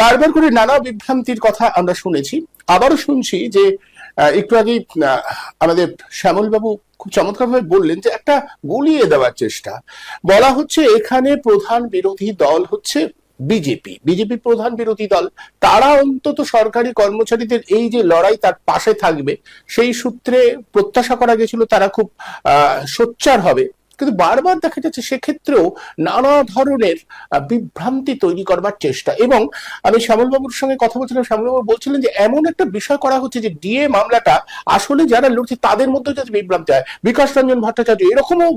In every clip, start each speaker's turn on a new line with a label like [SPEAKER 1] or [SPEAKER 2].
[SPEAKER 1] বারবার করে নানা বিভ্রান্তির কথা আমরা শুনেছি। আবারও শুনছি যে একটু আগে আমাদের শ্যামল বাবু খুব চমৎকারভাবে বললেন যে একটা গুলিয়ে দেওয়ার চেষ্টা। বলা হচ্ছে এখানে প্রধান বিরোধী দল হচ্ছে বিজেপি। বিজেপি প্রধান বিরোধী দল, তারা অন্তত সরকারি কর্মচারীদের এই যে লড়াই তার পাশে থাকবে, সেই সূত্রে প্রত্যাশা করা গেছিল তারা খুব সোচ্চার হবে। কিন্তু বারবার দেখা যাচ্ছে সেক্ষেত্রেও নানা ধরনের বিভ্রান্তি তৈরি করবার চেষ্টা। এবং আমি শ্যামলবাবুর সঙ্গে কথা বলছিলাম, শ্যামলবাবু বলছিলেন যে এমন একটা বিষয় করা হচ্ছে যে ডিএ মামলাটা আসলে যারা লড়ছে তাদের মধ্যে যাতে বিভ্রান্তি হয়। বিকাশ রঞ্জন ভট্টাচার্য, এরকমও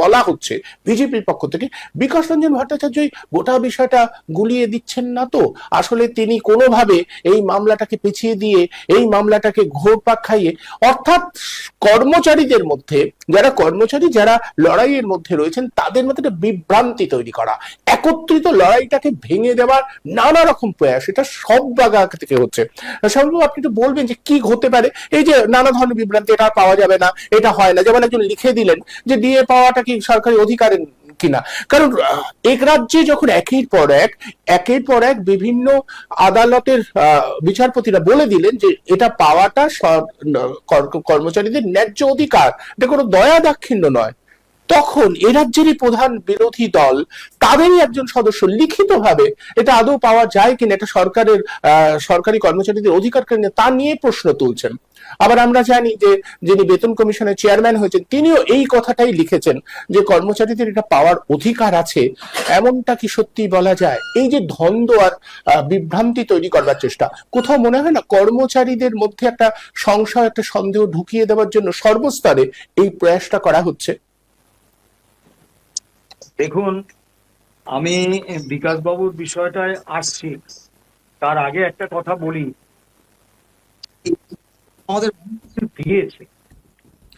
[SPEAKER 1] বলা হচ্ছে বিজেপির পক্ষ থেকে, বিকাশ রঞ্জন ভট্টাচার্যই গোটা বিষয়টা গুলিয়ে দিচ্ছেন না তো? আসলে তিনি কোনোভাবে এই মামলাটাকে পিছিয়ে দিয়ে, এই মামলাটাকে ঘোরপাক খাইয়ে, অর্থাৎ কর্মচারীদের মধ্যে যারা কর্মচারী, যারা লড়াইয়ের মধ্যে রয়েছেন, তাদের মধ্যে একটা বিভ্রান্তি তৈরি করা। একত্রিত লড়াইটাকে ভেঙে দেওয়ার নানা রকম প্রয়াস, এটা সব জায়গা থেকে হচ্ছে। সম্ভব আপনি একটু বলবেন যে কি হতে পারে? এই যে নানা ধরনের বিভ্রান্তি, এটা পাওয়া যাবে না, এটা হয় না। যেমন একজন লিখে দিলেন যে ডিএ পাওয়াটা কি সরকারি অধিকারের কিনা। কারণ এক রাজ্যে যখন একের পর এক, একের পর এক বিভিন্ন আদালতের বিচারপতিরা বলে দিলেন যে এটা পাওয়াটা কর্মচারীদের ন্যায্য অধিকার। এটা কোনো দয়া দাক্ষিণ্য নয়। তখন এ রাজ্যেরই প্রধান বিরোধী দল তাদেরই একজন সদস্য লিখিতভাবে এটা আদৌ পাওয়া যায় কিনা, এটা সরকারের সরকারি কর্মচারীদের অধিকার কিনা তা নিয়ে প্রশ্ন তুলছেন। আবার আমরা জানি যে যিনি বেতন কমিশনের চেয়ারম্যান হয়েছেন, তিনিও এই কথাটাই লিখেছেন যে কর্মচারীদের এটা পাওয়ার অধিকার আছে। এমনটা কি সত্যি বলা যায়? এই যে দ্বন্দ্ব আর বিভ্রান্তি তৈরি করবার চেষ্টা, কোথাও মনে হয় না কর্মচারীদের মধ্যে একটা সংশয়, একটা সন্দেহ ঢুকিয়ে দেওয়ার জন্য সর্বস্তরে এই প্রয়াসটা করা হচ্ছে?
[SPEAKER 2] দেখুন, আমি বিকাশ বাবুর বিষয়টায় আসছি। তার আগে একটা কথা বলি। আমাদের দিয়েছে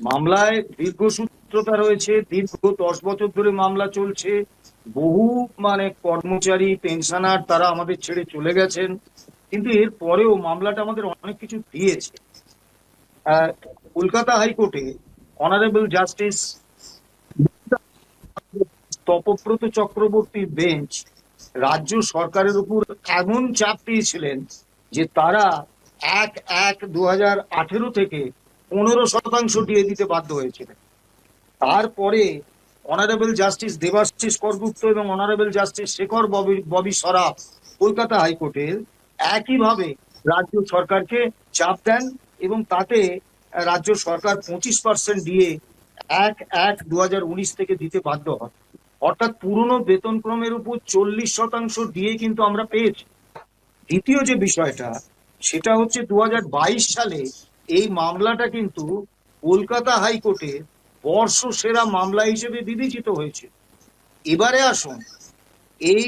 [SPEAKER 2] মামলায় দীর্ঘসূত্রতা রয়েছে, দীর্ঘ দশ বছর ধরে মামলা চলছে। বহু মানে কর্মচারী, পেনশনার তারা আমাদের ছেড়ে চলে গেছেন। কিন্তু এর পরেও মামলাটা আমাদের অনেক কিছু দিয়েছে। কলকাতা হাইকোর্টে অনারেবল জাস্টিস তপব্রত চক্রবর্তীর বেঞ্চ রাজ্য সরকারের উপর এমন চাপ দিয়েছিলেন যে তারা এক এক দু হাজার আঠেরো থেকে পনেরো শতাংশ দিয়ে দিতে বাধ্য হয়েছিলেন। তারপরে অনারেবল জাস্টিস দেবাশিস করগুপ্ত এবং অনারেবল জাস্টিস শেখর ববি ববি সরাফ কলকাতা হাইকোর্টের একইভাবে রাজ্য সরকারকে চাপ দেন এবং তাতে রাজ্য সরকার পঁচিশ পার্সেন্ট দিয়ে এক এক দু থেকে দিতে বাধ্য হয় অর্থাৎ পুরনো বেতনক্রমের উপর চল্লিশ শতাংশ দিয়ে কিন্তু আমরা পেয়েছি। দ্বিতীয় যে বিষয়টা সেটা হচ্ছে দু হাজার বাইশ সালে এই মামলাটা কিন্তু কলকাতা হাইকোর্টে বর্ষ সেরা মামলা হিসেবে বিবেচিত হয়েছে। এবারে আসুন, এই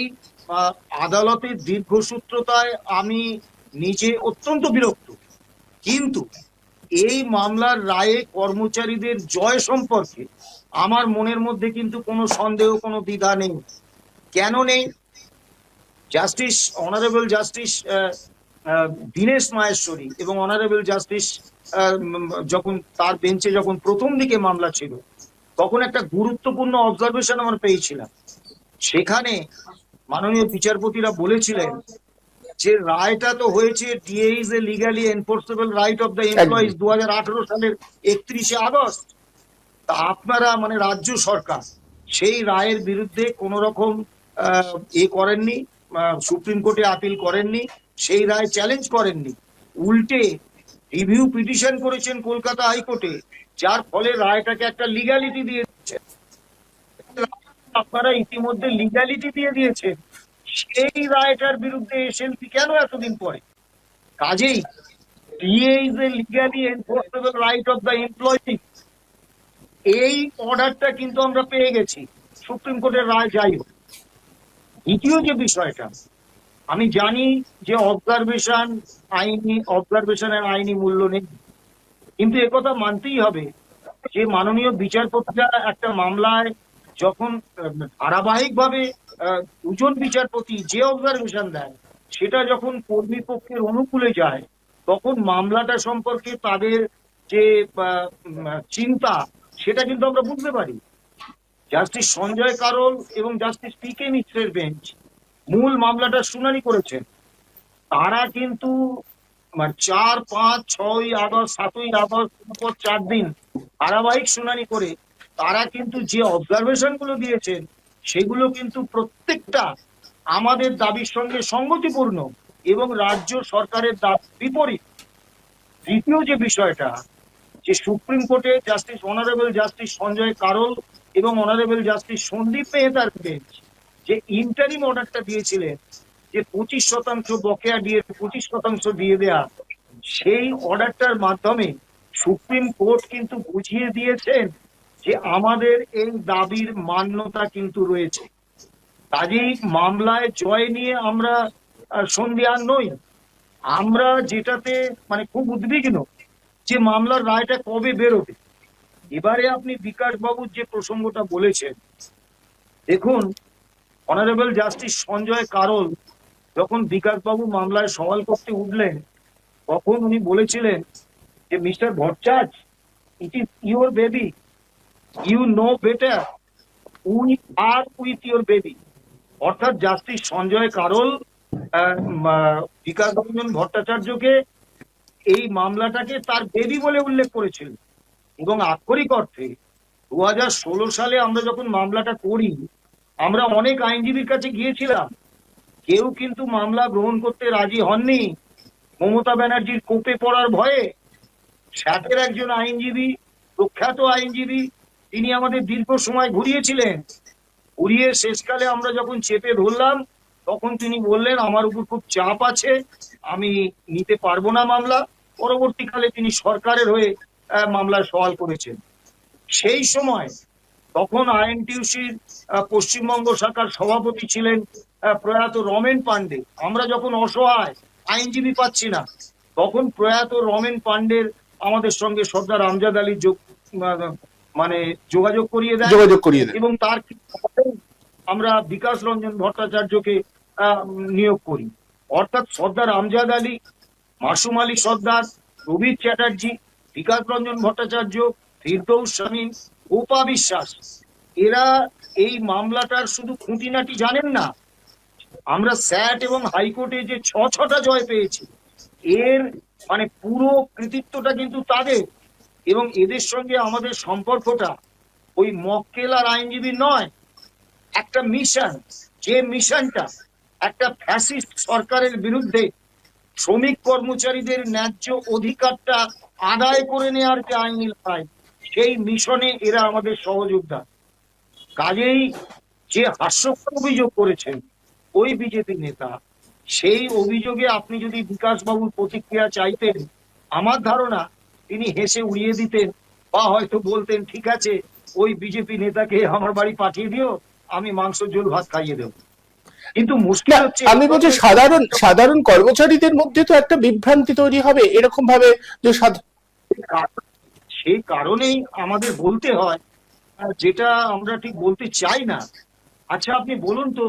[SPEAKER 2] আদালতের দীর্ঘসূত্রতায় আমি নিজে অত্যন্ত বিরক্ত। কিন্তু এই মামলার রায়ে কর্মচারীদের জয় সম্পর্কে আমার মনের মধ্যে কিন্তু কোনো সন্দেহ, কোনো দ্বিধা নেই। কেন নেই? Justice, honourable justice Dinesh Maheshwari এবং অনারেবল জাস্টিস যখন তার বেঞ্চে যখন প্রথম দিকে মামলা ছিল তখন একটা গুরুত্বপূর্ণ অবজারভেশন আমরা পেয়েছিলাম। সেখানে মাননীয় বিচারপতিরা বলেছিলেন যে রায়টা তো হয়েছে DA is a legally enforceable right of the employees দু সালের একত্রিশে আগস্ট। তা আপনারা মানে রাজ্য সরকার সেই রায়ের বিরুদ্ধে কোন রকম আহ, এ করেননি সুপ্রিম কোর্টে আপিল করেননি। সেই রায় চ্যালেঞ্জ করেননি। উল্টে রিভিউ পিটিশন করেছেন কলকাতা হাইকোর্টে, যার ফলে রায়টাকে একটা লিগ্যালিটি দিয়ে দিচ্ছেন আপনারা ইতিমধ্যে লিগ্যালিটি দিয়ে দিয়েছেন। সেই রায়টার বিরুদ্ধে এসএলপি কেন এতদিন পরে কাজেই DA is a legally enforceable right of the employee এই অর্ডারটা কিন্তু আমরা পেয়ে গেছি। সুপ্রিম কোর্টের রায় যাই হোক। দ্বিতীয় যে বিষয়টা আমি জানি যে অবজারভেশন আইনি অবজারভেশনের আইনি মূল্য নেই। কিন্তু একথা মানতেই হবে যে মাননীয় বিচারপতিরা একটা মামলায় যখন ধারাবাহিকভাবে দুজন বিচারপতি যে অবজারভেশন দেয়, সেটা যখন কর্মী পক্ষের অনুকূলে যায়, তখন মামলাটা সম্পর্কে তাদের যে চিন্তা, সেটা কিন্তু আমরা বুঝতে পারি। জাস্টিস সঞ্জয় কারোল এবং জাস্টিস পি কে মিশ্রের বেঞ্চ মূল মামলাটা শুনানি করেছেন তারা কিন্তু মানে চার, পাঁচ, ছয়, আগস্ট, সাতই আগস্ট চার দিন ধারাবাহিক শুনানি করে তারা কিন্তু যে অবজারভেশনগুলো দিয়েছেন, সেগুলো কিন্তু প্রত্যেকটা আমাদের দাবির সঙ্গে সঙ্গতিপূর্ণ এবং রাজ্য সরকারের বিপরীত। দ্বিতীয় যে বিষয়টা, যে সুপ্রিম কোর্টে justice honourable justice Sanjay Karol এবং অনারেবল জাস্টিস সন্দীপ মেহতার বেঞ্চ যে ইন্টারিম অর্ডারটা দিয়েছিলেন যে পঁচিশ শতাংশ বকেয়া দিয়ে পঁচিশ শতাংশ দিয়ে দেয়া সেই অর্ডারটার মাধ্যমে সুপ্রিম কোর্ট কিন্তু বুঝিয়ে দিয়েছেন যে আমাদের এই দাবির মান্যতা কিন্তু রয়েছে। কাজেই মামলায় জয় নিয়ে আমরা আহ, সন্ধিয়ান নই। আমরা যেটাতে মানে খুব উদ্বিগ্ন যে মামলার রায়টা কবে বেরোবে। এবারে আপনি বিকাশ বাবুর যে প্রসঙ্গটা বলেছেন দেখুন অনারেবল জাস্টিস সঞ্জয় কারল যখন বিকাশ বাবু মামলায় সওয়াল করতে উঠলেন, তখন উনি বলেছিলেন যে, mister Bhattacharya it is your baby you know better we are with your baby অর্থাৎ জাস্টিস সঞ্জয় কারল বিকাশ রঞ্জন ভট্টাচার্যকে এই মামলাটাকে তার বেবি বলে উল্লেখ করেছিল এবং আক্ষরিক অর্থে দু হাজার ষোলো সালে আমরা যখন মামলাটা করি আমরা অনেক আইনজীবীর কাছে গিয়েছিলাম। কেউ কিন্তু মামলা গ্রহণ করতে রাজি হননি। মমতা ব্যানার্জির কোপে পড়ার ভয়ে সাথের একজন আইনজীবী প্রখ্যাত আইনজীবী তিনি আমাদের দীর্ঘ সময় ঘুরিয়েছিলেন। ঘুরিয়ে শেষকালে আমরা যখন চেপে ধরলাম তখন তিনি বললেন আমার উপর খুব চাপ আছে আমি নিতে পারব না মামলা। পরবর্তীকালে তিনি সরকারের হয়ে আহ, মামলায় সওয়াল করেছেন। সেই সময় তখন আইএনটিউসির পশ্চিমবঙ্গ শাখার সভাপতি ছিলেন প্রয়াত রমেন পান্ডে আমরা যখন অসহায় আইনজীবী পাচ্ছি না তখন প্রয়াত রমেন পান্ডের আমাদের সঙ্গে সর্দার আমজাদ আলী যোগ মানে যোগাযোগ করিয়ে দেয়
[SPEAKER 1] যোগাযোগ করিয়ে
[SPEAKER 2] এবং তার আমরা বিকাশ রঞ্জন ভট্টাচার্যকে আহ, নিয়োগ করি। অর্থাৎ সর্দার আমজাদ আলী মাসুম আলী সর্দার রবীর চ্যাটার্জি বিকাশ রঞ্জন ভট্টাচার্য ফিরদৌস শামীম গোপা বিশ্বাস এরা এই মামলাটার শুধু খুঁটিনাটি জানেন না। আমরা স্যাট এবং হাইকোর্টে যে ছ ছটা জয় পেয়েছি, এর মানে পুরো কৃতিত্বটা কিন্তু তাদের। এবং এদের সঙ্গে আমাদের সম্পর্কটা ওই মক্কেল আর আইনজীবী নয়, একটা মিশন। যে মিশনটা একটা ফ্যাসিস্ট সরকারের বিরুদ্ধে শ্রমিক কর্মচারীদের ন্যায্য অধিকারটা আদায় করে নেওয়ার যে আইনি লড়াই সেই মিশনে এরা আমাদের সহযোগিতা। কাজেই যে হাস্যকর অভিযোগ করেছেন ওই বিজেপি নেতা সেই অভিযোগে আপনি যদি বিকাশ বাবুর প্রতিক্রিয়া চাইতেন আমার ধারণা তিনি হেসে উড়িয়ে দিতেন বা হয়তো বলতেন ঠিক আছে ওই বিজেপি নেতাকে আমার বাড়ি পাঠিয়ে দিও আমি মাংস ঝোল ভাত খাইয়ে দেবো। কিন্তু মুশকিল হচ্ছে
[SPEAKER 1] আমি বলছি সাধারণ সাধারণ কর্মচারীদের মধ্যে তো একটা বিভ্রান্তি তৈরি হবে এরকম ভাবে যে সাধ-
[SPEAKER 2] সেই কারণেই আমাদের বলতে হয় যেটা আমরা ঠিক বলতে চাই না। আচ্ছা আপনি বলুন তো,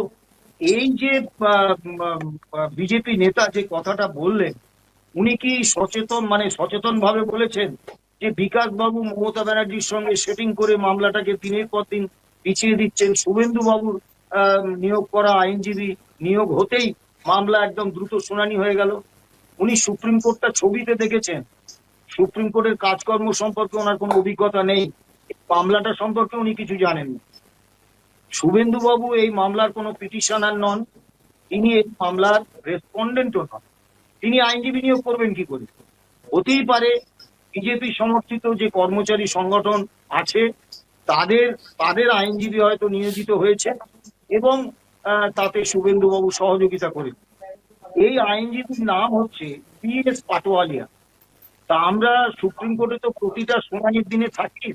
[SPEAKER 2] এই যে বিজেপি নেতা যে কথাটা বললেন, উনি কি সচেতন মানে সচেতন ভাবে বলেছেন যে বিকাশ বাবু মমতা ব্যানার্জির সঙ্গে সেটিং করে মামলাটাকে দিনের পর দিন পিছিয়ে দিচ্ছেন? শুভেন্দু বাবুর নিয়োগ করা আইনজীবী নিয়োগ হতেই মামলা একদম দ্রুত শুনানি হয়ে গেল। উনি সুপ্রিম কোর্টটা ছবিতে দেখেছেন। সুপ্রিম কোর্টের কাজকর্ম সম্পর্কে ওনার কোনো অভিজ্ঞতা নেই, মামলাটা সম্পর্কে উনি কিছু জানেন না। শুভেন্দু বাবু এই মামলার কোনো পিটিশনার নন, তিনি এই মামলার রেসপন্ডেন্টও নন। তিনি আইনজীবী নিয়োগ করবেন কি করে? হতেই পারে বিজেপি সমর্থিত যে কর্মচারী সংগঠন আছে, তাদের তাদের আইনজীবী হয়তো নিয়োজিত হয়েছে এবং তাতে শুভেন্দু বাবু সহযোগিতা করে এই আইনজীবীর নাম হচ্ছে পি এস পাটোয়ালিয়া তা আমরা সুপ্রিম কোর্টে তো প্রতিটা শুনানির দিনে থাকি।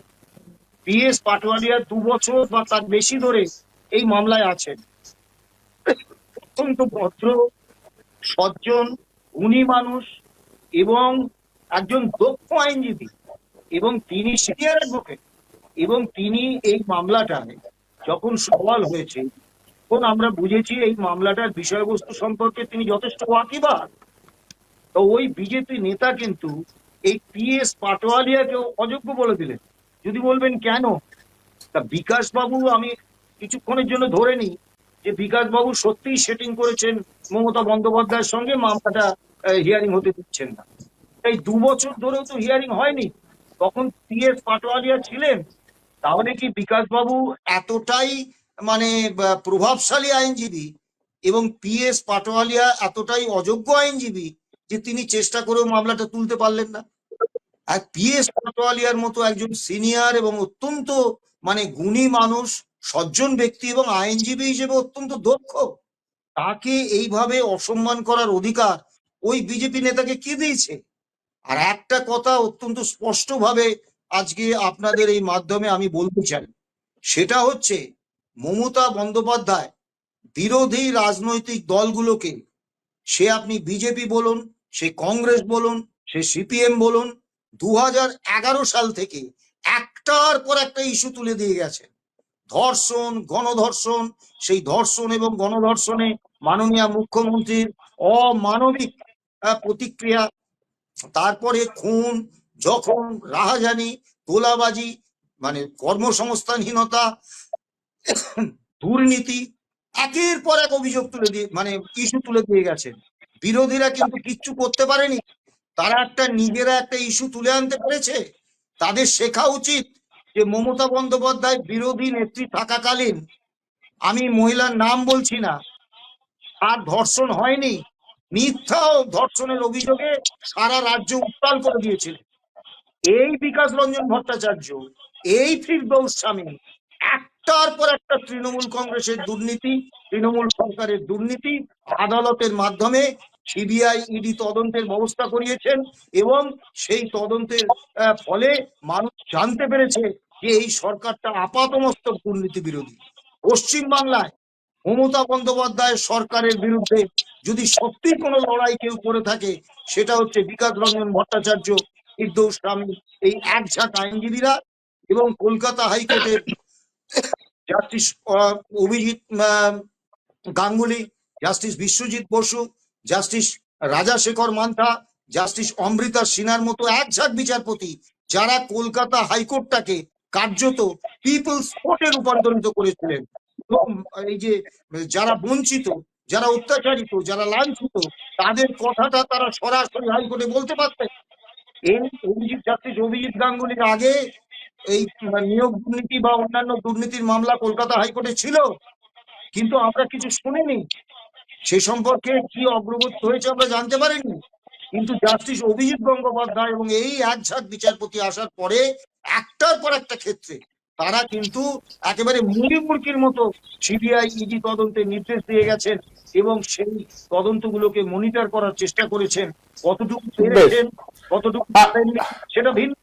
[SPEAKER 2] পি এস পাটোয়ালিয়া দু বছর বা তার বেশি ধরে এই মামলায় আছেন। অত্যন্ত ভদ্র, সজ্জন, গুণী মানুষ এবং একজন দক্ষ আইনজীবী এবং তিনি সিনিয়র অ্যাডভোকেট এবং তিনি এই মামলাটায় যখন সওয়াল হয়েছে, তখন আমরা বুঝেছি এই মামলাটার বিষয়বস্তু সম্পর্কে তিনি যথেষ্ট ওয়াকিবাদ তো ওই বিজেপি নেতা কিন্তু এই পি এস পাটোয়ালিয়াকে অযোগ্য বলে দিলেন যদি বলবেন কেন? তা বিকাশ বাবু আমি কিছুক্ষণের জন্য ধরে নিই যে বিকাশ বাবু সত্যিই সেটিং করেছেন মমতা বন্দ্যোপাধ্যায়ের সঙ্গে, মামলাটা হিয়ারিং হতে দিচ্ছেন না। এই দু বছর ধরেও তো হিয়ারিং হয়নি। তখন পিএস পাটোয়ালিয়া ছিলেন, তাহলে কি বিকাশ বাবু এতটাই মানে প্রভাবশালী আইনজীবী এবং পিএস পাটোয়ালিয়া এতটাই অযোগ্য আইনজীবী যে তিনি চেষ্টা করেও মামলাটা তুলতে পারলেন না। আর পিএস পাটোয়ালিয়ার মতো একজন সিনিয়র এবং অত্যন্ত মানে গুণী মানুষ, সজ্জন ব্যক্তি এবং আইনজীবী হিসেবে অত্যন্ত দক্ষ, তাকে এইভাবে অসম্মান করার অধিকার ওই বিজেপি নেতাকে কে দিয়েছে? আর একটা কথা অত্যন্ত স্পষ্টভাবে আজকে আপনাদের এই মাধ্যমে আমি বলতে চাই। সেটা হচ্ছে মমতা বন্দ্যোপাধ্যায় বিরোধী রাজনৈতিক দলগুলোকে, সে আপনি বিজেপি বলুন সে কংগ্রেস বলুন, সে সিপিএম বলুন দু হাজার এগারো সাল থেকে একটার পর একটা ইস্যু তুলে দিয়ে গেছে। ধর্ষণ, গণধর্ষণ, সেই ধর্ষণ এবং গণধর্ষণে মাননীয় মুখ্যমন্ত্রীর অমানবিক প্রতিক্রিয়া, তারপরে খুন যখন রাহাজানি, তোলাবাজি মানে কর্মসংস্থানহীনতা, দুর্নীতি, একের পর এক অভিযোগ তুলে দিয়ে মানে ইস্যু তুলে দিয়ে গেছেন বিরোধীরা কিন্তু কিচ্ছু করতে পারেনি। তারা একটা নিজেরা একটা ইস্যু তুলে আনতে পেরেছে। তাদের শেখা উচিত যে মমতা বন্দ্যোপাধ্যায় বিরোধী নেত্রী থাকাকালীন আমি মহিলার নাম বলছি না আর ধর্ষণ হয়নি মিথ্যা ধর্ষণের অভিযোগে সারা রাজ্য উত্তাল করে দিয়েছিল। এই বিকাশ রঞ্জন ভট্টাচার্য এই ফিরদৌস স্বামী একটার পর একটা তৃণমূল কংগ্রেসের দুর্নীতি তৃণমূল সরকারের দুর্নীতি আদালতের মাধ্যমে সিবিআই ইডি তদন্তের ব্যবস্থা করিয়েছেন এবং সেই তদন্তের ফলে মানুষ জানতে পেরেছে যে এই সরকারটা আপাতমস্তক দুর্নীতি বিরোধী। পশ্চিম বাংলায় মমতা বন্দ্যোপাধ্যায় সরকারের বিরুদ্ধে যদি সত্যি কোনো লড়াই কেউ করে থাকে, সেটা হচ্ছে বিকাশ রঞ্জন ভট্টাচার্য ফিরদৌস স্বামী, এই এক ঝাঁক আইনজীবীরা এবং কলকাতা হাইকোর্টের justice Abhijit Ganguly, justice Biswajit Basu justice Rajasekhar Mantha, justice Amrita সিনহার মতো এক ঝাঁক বিচারপতি যারা কলকাতা হাইকোর্টটাকে কার্যত পিপলস কোর্টে রূপান্তরিত করেছিলেন। এই যে যারা বঞ্চিত, যারা অত্যাচারিত, যারা লাঞ্ছিত, তাদের কথাটা তারা সরাসরি হাইকোর্টে বলতে পারতেন। এই অভিজিৎ, জাস্টিস অভিজিৎ গাঙ্গুলির আগে এই নিয়োগ দুর্নীতি বা অন্যান্য দুর্নীতির মামলা কলকাতা হাইকোর্টে ছিল। কিন্তু আমরা কিছু শুনিনি। সে সম্পর্কে কি অগ্রগতি হয়েছে আমরা জানতে পারিনি কিন্তু জাস্টিস অভিজিৎ গঙ্গোপাধ্যায় এবং এই এক ঝাঁক বিচারপতি আসার পরে একটার পর একটা ক্ষেত্রে তারা কিন্তু একেবারে মুড়ি মুড়কির মতো সিবিআই ইডি তদন্তের নির্দেশ দিয়ে গেছেন এবং সেই তদন্তগুলোকে মনিটর করার চেষ্টা করেছেন কতটুকু পেরেছেন কতটুকু সেটা ভিন্ন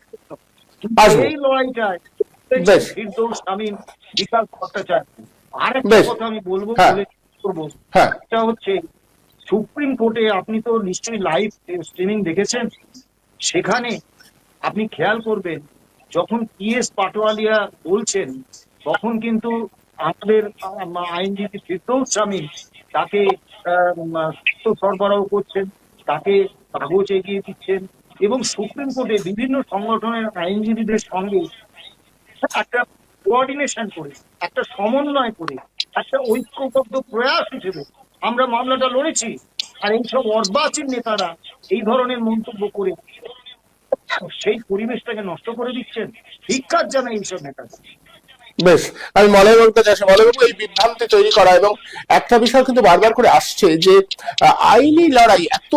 [SPEAKER 2] এই লড়াইটায়। ফিরদৌস স্বামী বিকাশ ভট্টাচার্য আরেকটা। কথা আমি বলব
[SPEAKER 1] হ্যাঁ।
[SPEAKER 2] করব।
[SPEAKER 1] হ্যাঁ।
[SPEAKER 2] হচ্ছে সুপ্রিম কোর্টে আপনি তো নিশ্চয়ই লাইভ স্ট্রিমিং দেখেছেন। সেখানে আপনি খেয়াল করবেন যখন পিএস পাটোয়ালিয়া বলছেন তখন কিন্তু আমাদের আইনজীবী ফিরদৌস স্বামী তাকে সরবরাহ করছেন তাকে কাগজ এগিয়ে দিচ্ছেন এবং সুপ্রিম কোর্টে বিভিন্ন সংগঠনের আইনজীবীদের সঙ্গে একটা কোঅর্ডিনেশন করে একটা সমন্বয় করে একটা ঐক্যবদ্ধ প্রয়াস হিসেবে আমরা মামলাটা লড়েছি। আর এইসব অর্বাচীন নেতারা এই ধরনের মন্তব্য করে সেই পরিবেশটাকে নষ্ট করে দিচ্ছেন। ভিক্ষার জানাই এইসব নেতারা।
[SPEAKER 1] বেশ, আমি মলয়বাবুর কাছে আসি মলয়বাবু এই বিভ্রান্তি তৈরি করা এবং একটা বিষয় কিন্তু বারবার করে আসছে যে আইনি লড়াই, এত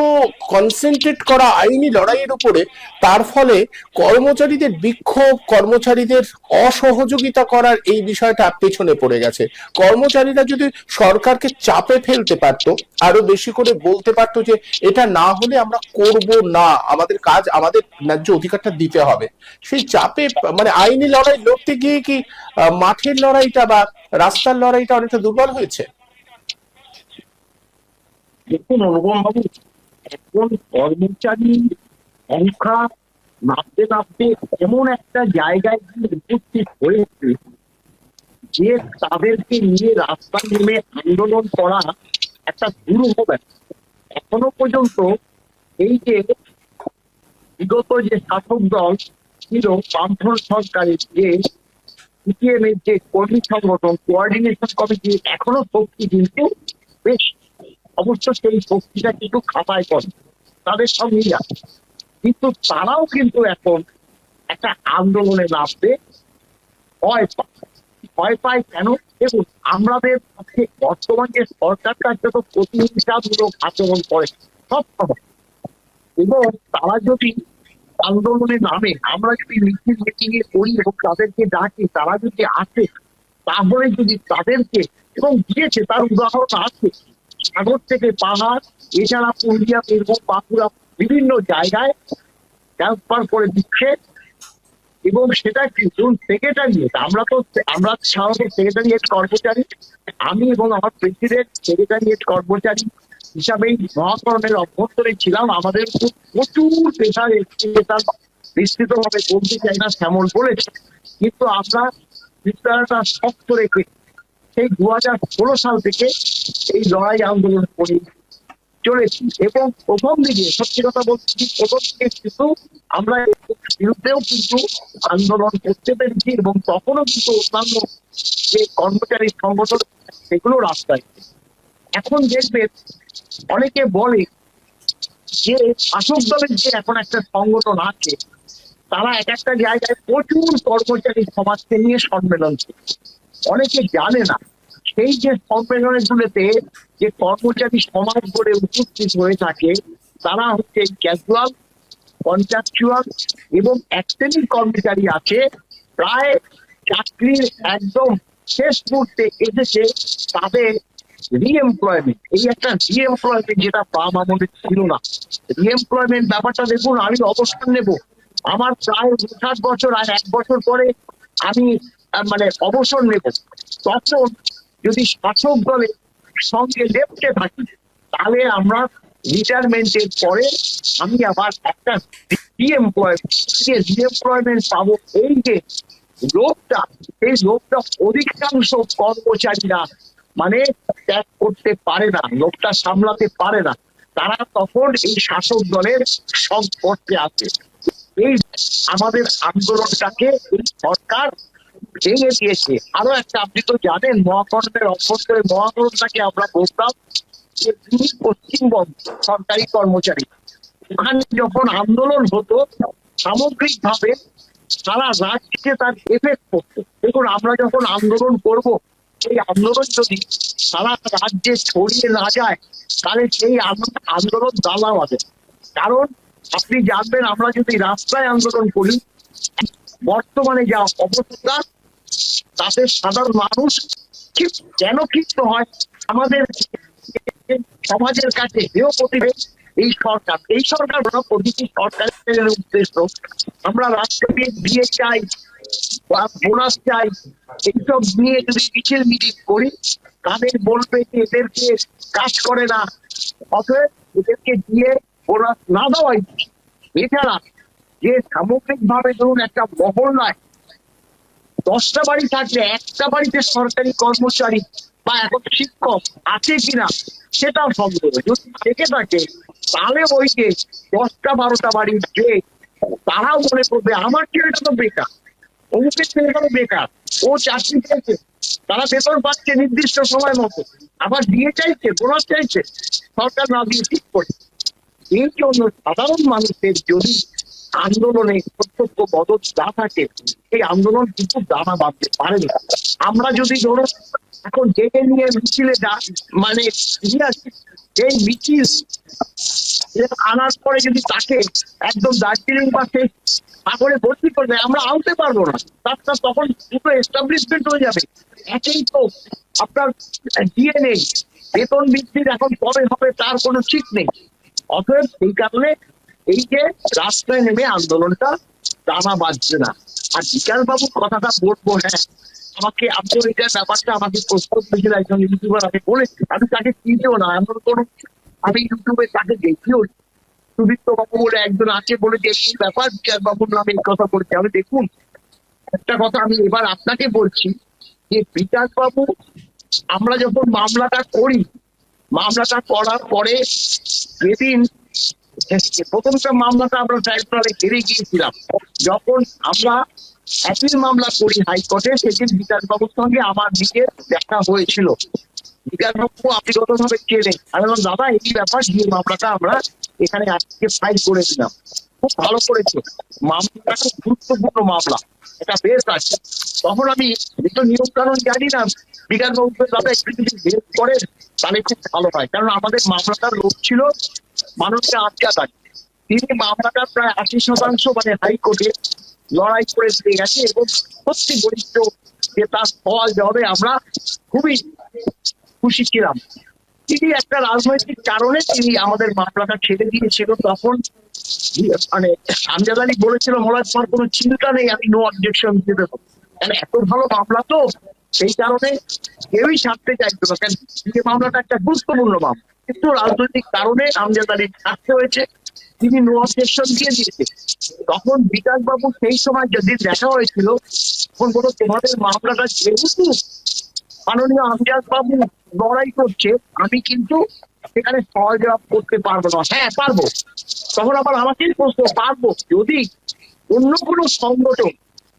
[SPEAKER 1] কনসেন্ট্রেট করা আইনি লড়াইয়ের উপরে তার ফলে কর্মচারীদের বিক্ষোভ, কর্মচারীদের অসহযোগিতা করার এই বিষয়টা পেছনে পড়ে গেছে। কর্মচারীরা যদি সরকারকে চাপে ফেলতে পারতো, আরও বেশি করে বলতে পারতো যে, এটা না হলে আমরা করব না, আমাদের কাজ, আমাদের ন্যায্য অধিকারটা দিতে হবে। সেই চাপে মানে আইনি লড়াই লড়তে গিয়ে কি মাঠের লড়াইটা বা রাস্তার লড়াইটা অনেকটা দুর্বল হয়েছে?
[SPEAKER 3] দেখুন অনুপম বাবু এখন কর্মচারী সংখ্যা নামতে নামতে এমন একটা জায়গায় গিয়ে উপস্থিত হয়েছে যে তাদেরকে নিয়ে রাস্তা নেমে আন্দোলন করা একটা দুরূহ ব্যাপার এখনও পর্যন্ত এই যে বিগত যে শাসক দল ছিল, বামফ্রন্ট সরকারের যে সিপিএম এর যে কর্মী সংগঠন কোঅর্ডিনেশন কমিটি এখনও শক্তি কিন্তু বেশ অবশ্য সেই শক্তিটা কিন্তু খাতায় করে তাদের সঙ্গেই আছে কিন্তু তারাও কিন্তু এখন একটা আন্দোলনে নামতে ভয় পায়। ভয় পায় কেন? দেখুন, আমাদের পক্ষে বর্তমান যে সরকারটা যত প্রতিহিংসামূলক আচরণ করে সব সময়। এবং তারা যদি আন্দোলনে নামে আমরা যদি মিছিল মিটিং এ করি এবং তাদেরকে ডাকি, তারা যদি আসে, তাহলে যদি তাদেরকে এবং দিয়েছে, তার উদাহরণ আছে। সাগর থেকে পাহাড়, এছাড়া পুরুলিয়া, বীরভূম, বাঁকুড়া বিভিন্ন জায়গায় ট্রান্সফার করে দিচ্ছে এবং সেটা কি ধরুন সেক্রেটারিয়েট আমরা তো, আমরা সাধারণত সেক্রেটারিয়েট কর্মচারী। আমি এবং আমার প্রেসিডেন্ট সেক্রেটারিয়েট কর্মচারী। হিসাবেই মহাকরণের অভ্যন্তরে ছিলাম। আমাদের প্রচুর পেশার একটি তার বিস্তৃত ভাবে বলতে চাই না, শ্যামল বলেছে। কিন্তু আমরা বিস্তারটা শক্ত রেখে সেই দু হাজার ষোলো সাল থেকে এই লড়াই আন্দোলন করে চলেছি এবং প্রথম দিকে, সত্যি কথা বলছি প্রথম দিকে কিন্তু আমরা বিরুদ্ধেও কিন্তু আন্দোলন করতে পেরেছি এবং তখনও কিন্তু অন্যান্য যে কর্মচারী সংগঠন, সেগুলো রাস্তায়। এখন দেখবেন অনেকে বলে যে শাসক দলের যে এখন একটা সংগঠন আছে, তারা এক একটা জায়গায় প্রচুর কর্মচারী সমাজকে নিয়ে সম্মেলন অনেকে জানে না, সেই যে সম্মেলনের গুলোতে যে কর্মচারী সমাজ গড়ে উপস্থিত হয়ে থাকে, তারা হচ্ছে ক্যাজুয়াল কন্ট্রাকচুয়াল এবং এক কর্মচারী আছে, প্রায় চাকরির একদম শেষ মুহূর্তে এসেছে, তাদের রিএমপ্লয়মেন্ট এই একটা রিএমপ্লয়মেন্ট যেটা বাম আমলে ছিল না। রিএমপ্লয়মেন্ট ব্যাপারটা দেখুন, আমি অবস্থান নেব। আমার প্রায় ষাট বছর আর এক বছর পরে আমি মানে অবসর নেব। তখন যদি শাসক দলের সঙ্গে লেপটে থাকি, তাহলে আমরা রিটায়ারমেন্টের পরে আমি আবার একটা রিএমপ্লয়মেন্ট পাবো এই যে লোকটা, এই লোকটা অধিকাংশ কর্মচারীরা মানে ত্যাগ করতে পারে না, লোকটা সামলাতে পারে না। তারা তখন এই শাসক দলের সংস্পর্শে আছে। এই আমাদের আন্দোলনটাকে এই সরকার ভেঙে দিয়েছে। আরও একটা, আপনি তো জানেন, মহাকরণের অভ্যন্তরে মহাকরণটাকে আমরা বলতাম যে তিনি পশ্চিমবঙ্গ, সরকারি কর্মচারী। ওখানে যখন আন্দোলন হতো, সামগ্রিকভাবে সারা রাজ্যে তার এফেক্ট করতো। দেখুন, আমরা যখন আন্দোলন করব সেই আন্দোলন যদি সারা রাজ্যে ছড়িয়ে না যায়, তাহলে সেই আন্দোলন দালা হবে। কারণ আপনি জানবেন, আমরা যদি রাস্তায় আন্দোলন করি, বর্তমানে যা অবস্থা, তাতে সাধারণ মানুষ কেন ক্ষিপ্ত হয়? আমাদের সমাজের কাছে হেয় প্রতিভে এই সরকার। এই সরকার প্রতিটি সরকারের উদ্দেশ্য। আমরা রাষ্ট্রকে দিয়ে চাই। বা বোনাস চাই, এইসব নিয়ে যদি মিছিল মিটিং করি, তাদের বলবে যে এদেরকে কাজ করে না। অতএব এদেরকে দিয়ে বোনাস না দেওয়াই এছাড়া যে সামগ্রিক ভাবে ধরুন একটা মহল্লায় দশটা বাড়ি থাকলে একটা বাড়িতে সরকারি কর্মচারী বা এখন শিক্ষক আছে কিনা, সেটাও সন্দেহ। যদি থেকে থাকে, তাহলে ওই যে দশটা বারোটা বাড়ির যে, তারাও মনে করবে, আমার ছেলেটা তো বেকার। অমুকের ছেলেটা তো বেকার? ও চাকরি পেয়েছে। তারা বেতন পাচ্ছে নির্দিষ্ট সময় মতো। আবার দিয়ে চাইছে, বোনাস চাইছে। সরকার না দিয়ে ঠিক করে। এই জন্য সাধারণ মানুষের যদি আন্দোলনে প্রত্যক্ষ বদল না থাকে সেই আন্দোলন কিন্তু দানা বাঁধতে পারে না। আমরা যদি ধরো এখন ডেকে নিয়ে মিছিলে মানে এই মিছিল আনার পরে যদি তাকে একদম দার্জিলিং বা সাগরে ভর্তি করবে, আমরা আনতে পারব না। তার তখন দুটো এস্টাবলিশমেন্ট হয়ে যাবে। একেই তো আপনার ডিএনএ, বেতন বৃদ্ধির এখন কবে হবে, তার কোনো ঠিক নেই। অতএব সেই কারণে এই যে রাস্তায় নেমে আন্দোলনটা দানা বাজছে না। আর বিকাশ বাবুর কথাটা বলব হ্যাঁ আমাকে আপনি এটার ব্যাপারটা আমাকে প্রস্তুত করেছিল একজন ইউটিউবার আমি বলেছি, আমি তাকে চিনিও না, এমন কোনো আমি ইউটিউবে তাকে দেখিও। সুদীপ্ত বাবু বলে একজন আছে বলে যে এই ব্যাপার বিকাশ বাবুর নামে এই কথা বলছে আমি দেখুন, একটা কথা আমি এবার আপনাকে বলছি যে, বিকাশ বাবু, আমরা যখন মামলাটা করি, মামলাটা করার পরে যেদিন প্রথমটা মামলাটা আমরা ট্রাইব্যুনালে হেরে গিয়েছিলাম, যখন আমরা অ্যাপিল মামলা করি হাইকোর্টে সেদিন বিকাশবাবুর সঙ্গে আমার দিকে দেখা হয়েছিল। বিকাশবাবু আপিগতভাবে চেনে আমি বললাম, দাদা, এই ব্যাপার যে মামলাটা আমরা এখানে আজকে ফাইল করেছিলাম খুব ভালো করেছে। মামলাটা খুব গুরুত্বপূর্ণ মামলা। এটা বেশ আছে। তখন আমি একটু নিয়ম কানুন জানি না। বিকাশবাবু দাদা, একটু যদি হেল্প করেন, তাহলে খুব ভালো হয়। কারণ আমাদের মামলাটার লোক ছিল মানুষকে আটকা থাকে তিনি মামলাটা প্রায় আশি শতাংশ মানে হাইকোর্টে লড়াই করে দিয়ে গেছে এবং সত্যি গরিষ্ঠ যে তার ফল হবে আমরা খুবই খুশি ছিলাম। তিনি একটা রাজনৈতিক কারণে তিনি আমাদের মামলাটা ছেড়ে দিয়েছিল তখন। মানে আমজাদ আলী বলেছিল মনে তোমার কোনো চিন্তা নেই, আমি নো অবজেকশন দিতে দেবো। কেন এত ভালো মামলা তো, সেই কারণে কেউই ছাড়তে চাইতো না। যে মামলাটা একটা গুরুত্বপূর্ণ মামলা। কিন্তু রাজনৈতিক কারণে আমজাদ আলী ছাড়তে হয়েছে। তিনি নো অবজেকশন দিয়ে দিয়েছে। তখন বিকাশ বাবু সেই সময় যদি দেখা হয়েছিল, তখন বলো তোমাদের মামলাটা যেহেতু মাননীয় আমজাদ বাবু লড়াই করছে, আমি কিন্তু সেখানে জবাব করতে পারব না। হ্যাঁ পারব। তখন আবার আমাকেই প্রশ্ন, পারব? যদি অন্য কোনো সংগঠন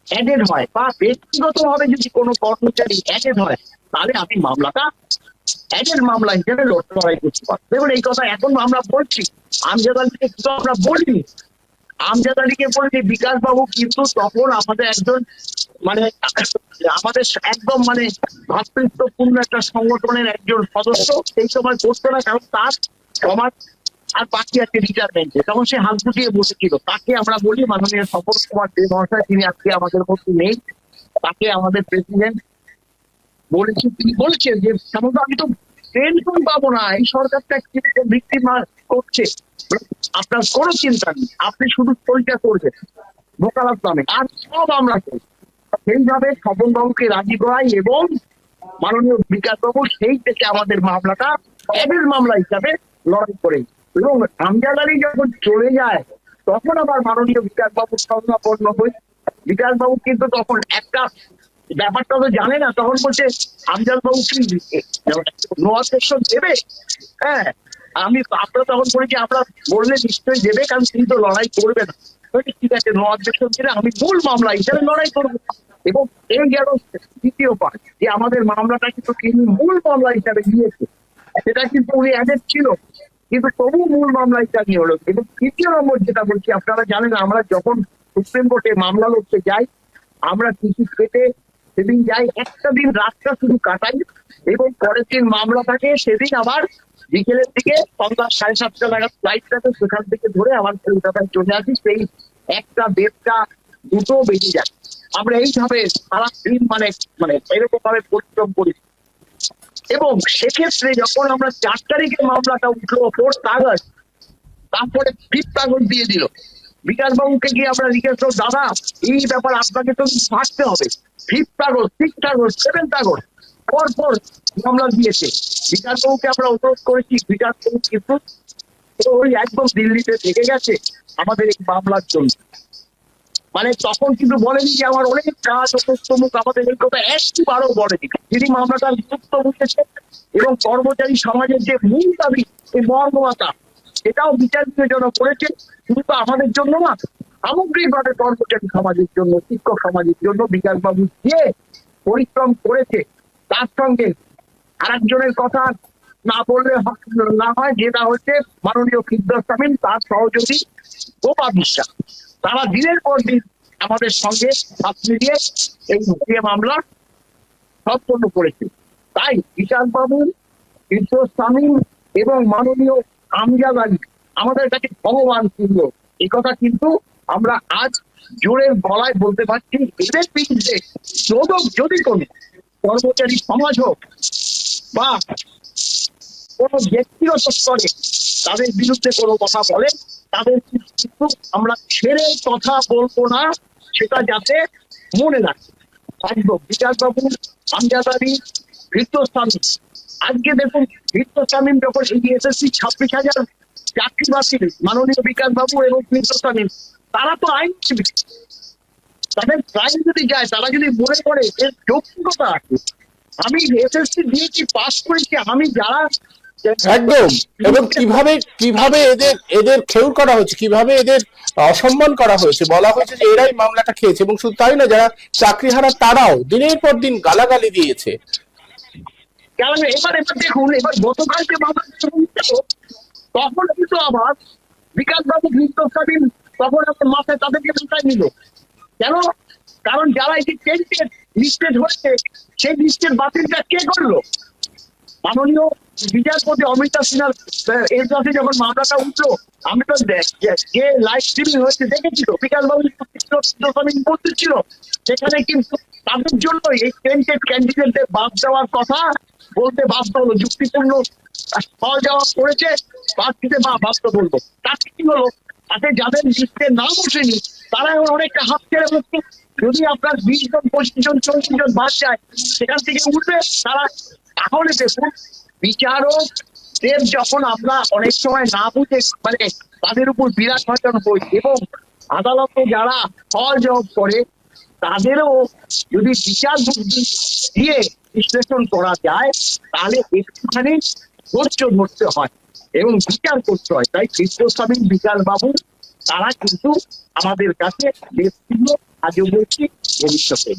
[SPEAKER 3] অ্যাডেড হয় বা ব্যক্তিগত ভাবে যদি কোনো কর্মচারী অ্যাডেড হয়, তাহলে আমি মামলাটা অ্যাডেড মামলা হিসেবে লড়াই করতে পারব দেখুন, এই কথা এখন আমরা বলছি। কিন্তু আমরা বলিনি। বলেছি বিকাশ বাবু কিন্তু তখন আমাদের একজন মানে আমাদের একদম মানে ভাতৃত্বপূর্ণ একটা সংগঠনের একজন সদস্য, সেই সময় করতো না, কারণ তার সমাজ আর বাকি আছে রিটায়ারমেন্টে তখন সে হাত গুটিয়ে বসেছিল। তাকে আমরা বলি, মাননীয় সফল কুমার দে মহাশয় তিনি আজকে আমাদের মধ্যে নেই, তাকে আমাদের প্রেসিডেন্ট বলেছে তিনি বলেছেন যে সামন্ত আমি তো পেনশন পাবো না। এই সরকারটা ভিত্তি করছে? আপনার কোনো চিন্তা নেই। আপনি শুধু পরিচয় করবেন। মোকালাত নামে আর সব আমরা করি সেইভাবে স্বপন বাবুকে রাজি করাই এবং মাননীয় বিকাশ বাবু সেই থেকে আমাদের মামলাটা এদের মামলা হিসাবে লড়াই করে। এবং আমজাদ আলী যখন চলে যায়, তখন আবার মাননীয় বিকাশ বাবু স্বর্ণাপন্ন হই বিকাশ বাবু কিন্তু তখন একটা ব্যাপারটা তো জানে না, তখন বলছে, আমজাদ বাবু কি অবজেকশন দেবে? হ্যাঁ আমি আমরা তখন বলেছি আমরা বললে নিশ্চয়ই দেবে, কারণ তিনি তো লড়াই করবে না ঠিক আছে নো দিলে আমি মূল মামলা হিসাবে লড়াই করব। এবং এই গেল দ্বিতীয় পার্ট যে আমাদের মামলাটা কিন্তু তিনি মূল মামলা হিসাবে নিয়েছে সেটা কিন্তু উনি অ্যাডেড ছিল, কিন্তু তবু মূল মামলা হিসাবে হলো। এবং তৃতীয় নম্বর যেটা বলছি, আপনারা জানেন, আমরা যখন সুপ্রিম কোর্টে মামলা লড়তে যাই, আমরা টিকিট কেটে সেদিন যাই, একটা দিন রাতটা শুধু কাটাই এবং পরের দিন মামলা থাকে, সেদিন আবার বিকেলের দিকে সন্ধ্যা সাড়ে সাতটা নাগাদ ফ্লাইটটাতে সেখান থেকে ধরে আবার কলকাতায় চলে আসি, সেই একটা দেড়টা দুটো বেজে যায়। আমরা এইভাবে সারা দিন মানে মানে এরকম ভাবে পরিশ্রম করি। এবং সেক্ষেত্রে যখন আমরা চার তারিখে মামলাটা উঠল ফোর্থ আগস্ট তারপরে ফিফথ আগস্ট দিয়ে দিল। বিকাশ বাবুকে গিয়ে আমরা জিজ্ঞেস করলাম দাদা, এই ব্যাপার আপনাকে তো থাকতে হবে। Fifth August sixth August seventh August পর পর মামলা দিয়েছে। বিকাশ বাবুকে আমরা অনুরোধ করেছি বিকাশ বাবু কিন্তু ওই একদম দিল্লিতে থেকে গেছে আমাদের এই মামলার জন্য। মানে তখন কিন্তু বলেনি যে আমার অনেক কাজ অমুক আমাদের এই কথা একবারও বলেনি। তিনি মামলাটার গুরুত্ব বুঝেছেন এবং কর্মচারী সমাজের যে মূল দাবি, এই মর্মতা এটাও বিচার বিবেচনা করেছে। শুধু আমাদের জন্য না, সামগ্রিকভাবে কর্মচারী সমাজের জন্য, শিক্ষক সমাজের জন্য বিকাশবাবু যে পরিশ্রম করেছে, তার সঙ্গে আরেকজনের কথা না বললে না হয়, যেটা হচ্ছে মাননীয় ফিরদৌস তার সহযোগী গোপা বিশ্বাস। তারা দিনের পর দিন আমাদের সঙ্গে হাত মিলিয়ে এই যে মামলা সম্পন্ন করেছে। তাই বিশাল বাবু ফিরদৌস এবং মাননীয় আমজাদ আলী আমাদের কাছে ভগবান তুল্য এই কথা কিন্তু আমরা আজ জোরের গলায় বলতে পারছি। এদের বিরুদ্ধে যদি কোনো কর্মচারী সমাজ হোক বা কোনো ব্যক্তিগত স্তরে তাদের বিরুদ্ধে কোনো কথা বলে, তাদের কিন্তু আমরা ছেড়ে কথা বলব না, সেটা যাতে মনে রাখে একদম বিকাশ বাবু আমজাদ আলী ভৃত্যস্বামী আজকে দেখুন ভৃত্যস্বামী যখন এই ছাব্বিশ হাজার চাকরি বাতিল মাননীয় বিকাশ বাবু এবং ভৃত্যস্বামী তারা তো আইনজীবী তাদের প্রাইম যদি যায়, তারা যদি মনে করে এর যোগ্যতা আছে। আমি এসএসসি দিয়েছি পাস করেছি, আমি যারা
[SPEAKER 1] একদম। এবং কীভাবে কীভাবে এদের এদের খেউর করা হয়েছে কীভাবে এদের অসম্মান করা হয়েছে, বলা হয়েছে যে এরাই মামলাটা খেয়েছে। এবং শুধু তাই না যারা চাকরি হারা তারাও দিনের পর দিন গালাগালি দিয়েছে।
[SPEAKER 3] কারণ এবার এবার দেখুন এবার গতকাল যে মামলা হলো, তখন কিন্তু আবার বিকাশ বাবু হিন্দুস্তাবিন তখন আমার মাথায় তাদেরকে ঢুকাই নিল। কেন? কারণ যারা এই টেন্টেড লিস্টেড হয়েছে সেই লিস্টের বাতিলটা কে করল? মাননীয় বিচারপতি অমিতা সিনহার কাছে যখন মামলাটা উঠল, আমি তো যে- লাইভ স্ট্রিমিং হয়েছে দেখেছিল বিকাশ বাবু উপস্থিত ছিল। সেখানে কিন্তু তাদের জন্য এই টেন্টেড ক্যান্ডিডেটদের বাদ দেওয়ার কথা বলতে বাধ্য হলো, যুক্তিপূর্ণ ফল যাওয়া করেছে প্রার্থীতে বা বাধ্য বলব। তাতে কি হলো, তাতে যাদের লিস্টে নাম ওঠেনি, তারা এখন অনেকটা হাত ছেড়ে বসছে যদি আপনার বিশ জন, পঁচিশ জন, চল্লিশ জন বাদ যায়, সেখান থেকে উঠবে, তারা তাহলে দেখুন, বিচারক দের যখন আমরা অনেক সময় না বুঝে মানে তাদের উপর বিরাট হয়রান হই এবং আদালতে যারা জবাব করে, তাদেরও যদি বিচার বুদ্ধি দিয়ে বিশ্লেষণ করা যায়, তাহলে একটুখানি ধৈর্য ধরতে হয় এবং বিচার করতে হয়। তাই কৃষ্ণস্বামী বিকাশ বাবু তারা কিন্তু আমাদের কাছে ছিল আজও বলছি, ভবিষ্যতে।